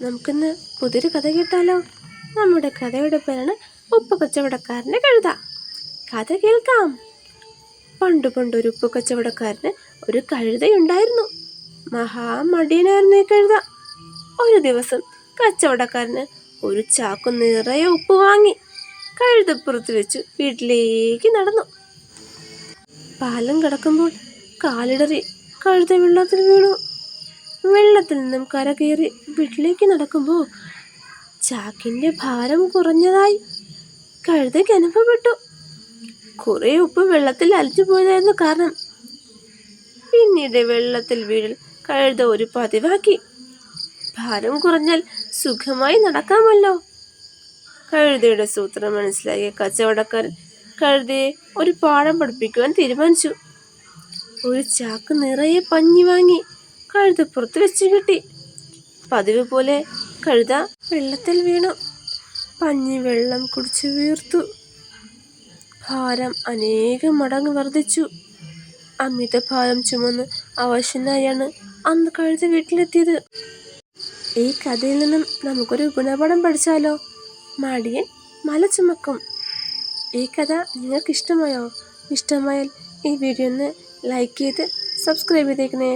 നമുക്കിന്ന് പുതിയൊരു കഥ കേട്ടാലോ? നമ്മുടെ കഥയുടെ പേരാണ് ഉപ്പ് കച്ചവടക്കാരന്റെ കഴുത. കഥ കേൾക്കാം. പണ്ട് പണ്ട് ഒരു ഉപ്പ് കച്ചവടക്കാരന് ഒരു കഴുതയുണ്ടായിരുന്നു. മഹാമടിയനായിരുന്നു ഈ കഴുത. ഒരു ദിവസം കച്ചവടക്കാരന് ഒരു ചാക്കു നിറയെ ഉപ്പ് വാങ്ങി. കഴുതപ്പുറത്ത് വെച്ച് വീട്ടിലേക്ക് നടന്നു. പാലം കിടക്കുമ്പോൾ കാലിടറി കഴുത വെള്ളത്തിൽ വീണു. വെള്ളത്തിൽ നിന്നും കര കയറി വീട്ടിലേക്ക് നടക്കുമ്പോൾ ചാക്കിന്റെ ഭാരം കുറഞ്ഞതായി കഴുതയ്ക്ക് അനുഭവപ്പെട്ടു. കുറേ ഉപ്പ് വെള്ളത്തിൽ അലിച്ചു പോയതായിരുന്നു കാരണം. പിന്നീട് വെള്ളത്തിൽ വീഴൽ കഴുത ഒരു പതിവാക്കി. ഭാരം കുറഞ്ഞാൽ സുഖമായി നടക്കാമല്ലോ. കഴുതയുടെ സൂത്രം മനസ്സിലാക്കിയ കച്ചവടക്കാരൻ കഴുതയെ ഒരു പാഠം പഠിപ്പിക്കുവാൻ തീരുമാനിച്ചു. ഒരു ചാക്ക് നിറയെ പഞ്ഞി വാങ്ങി. കഴുതപ്പുറത്ത് വെച്ച് കിട്ടി പതിവ് പോലെ കഴുത വെള്ളത്തിൽ വീണു. പഞ്ഞി വെള്ളം കുടിച്ച് വീർത്തു. ഭാരം അനേകം മടങ്ങ് വർദ്ധിച്ചു. അമിതഭാരം ചുമന്ന് അവശനായാണ് അന്ന് കഴുത വീട്ടിലെത്തിയത്. ഈ കഥയിൽ നിന്നും നമുക്കൊരു ഗുണപാഠം പഠിച്ചാലോ? മടിയൻ മല ചുമക്കും ഈ കഥ നിങ്ങൾക്ക് ഇഷ്ടമായോ ഇഷ്ടമായാൽ ഈ വീഡിയോ ഒന്ന് ലൈക്ക് ചെയ്ത് സബ്സ്ക്രൈബ് ചെയ്തേക്കണേ.